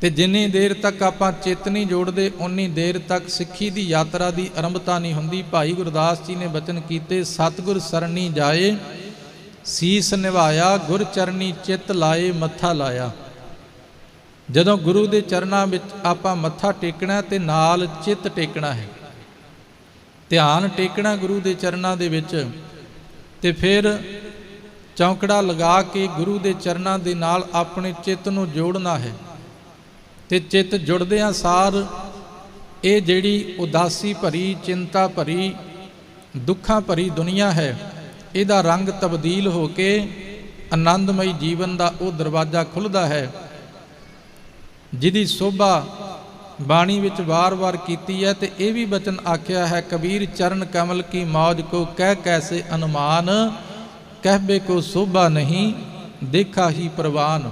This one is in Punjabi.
ਤੇ ਜਿੰਨੀ ਦੇਰ ਤੱਕ ਆਪਾਂ ਚਿੱਤ ਨਹੀਂ ਜੋੜਦੇ ਉਨੀ ਦੇਰ ਤੱਕ ਸਿੱਖੀ ਦੀ ਯਾਤਰਾ ਦੀ ਆਰੰਭਤਾ ਨਹੀਂ ਹੁੰਦੀ। ਭਾਈ ਗੁਰਦਾਸ ਜੀ ਨੇ ਬਚਨ ਕੀਤੇ, ਸਤਿਗੁਰ ਸਰਣੀ ਜਾਏ, ਸੀਸ ਨਿਭਾਇਆ ਗੁਰ ਚਰਨੀ ਚਿੱਤ ਲਾਏ, ਮੱਥਾ ਲਾਇਆ। ਜਦੋਂ ਗੁਰੂ ਦੇ ਚਰਨਾਂ ਵਿੱਚ ਆਪਾਂ ਮੱਥਾ ਟੇਕਣਾ ਤੇ ਨਾਲ ਚਿੱਤ ਟੇਕਣਾ ਹੈ, ਧਿਆਨ ਟੇਕਣਾ ਗੁਰੂ ਦੇ ਚਰਨਾਂ ਦੇ ਵਿੱਚ, ਤੇ ਫਿਰ ਚੌਂਕੜਾ ਲਗਾ ਕੇ ਗੁਰੂ ਦੇ ਚਰਨਾਂ ਦੇ ਨਾਲ ਆਪਣੇ ਚਿੱਤ ਨੂੰ ਜੋੜਨਾ ਹੈ। ਤੇ ਚਿੱਤ ਜੁੜਦਿਆਂ ਸਾਰ ਇਹ ਜਿਹੜੀ ਉਦਾਸੀ ਭਰੀ, ਚਿੰਤਾ ਭਰੀ, ਦੁੱਖਾਂ ਭਰੀ ਦੁਨੀਆ ਹੈ, ਇਹਦਾ ਰੰਗ ਤਬਦੀਲ ਹੋ ਕੇ ਆਨੰਦਮਈ ਜੀਵਨ ਦਾ ਉਹ ਦਰਵਾਜ਼ਾ ਖੁੱਲਦਾ ਹੈ, ਜਿਹਦੀ ਸੋਭਾ ਬਾਣੀ ਵਿੱਚ ਵਾਰ-ਵਾਰ ਕੀਤੀ ਹੈ ਤੇ ਇਹ ਵੀ ਬਚਨ ਆਖਿਆ ਹੈ, ਕਬੀਰ ਚਰਨ ਕਮਲ ਕੀ ਮੌਜ ਕੋ ਕਹਿ ਕੈਸੇ ਅਨੁਮਾਨ ਕਹਿਬੇ ਕੋ ਸੋਭਾ ਨਹੀਂ ਦੇਖਾ ਹੀ ਪ੍ਰਵਾਨ।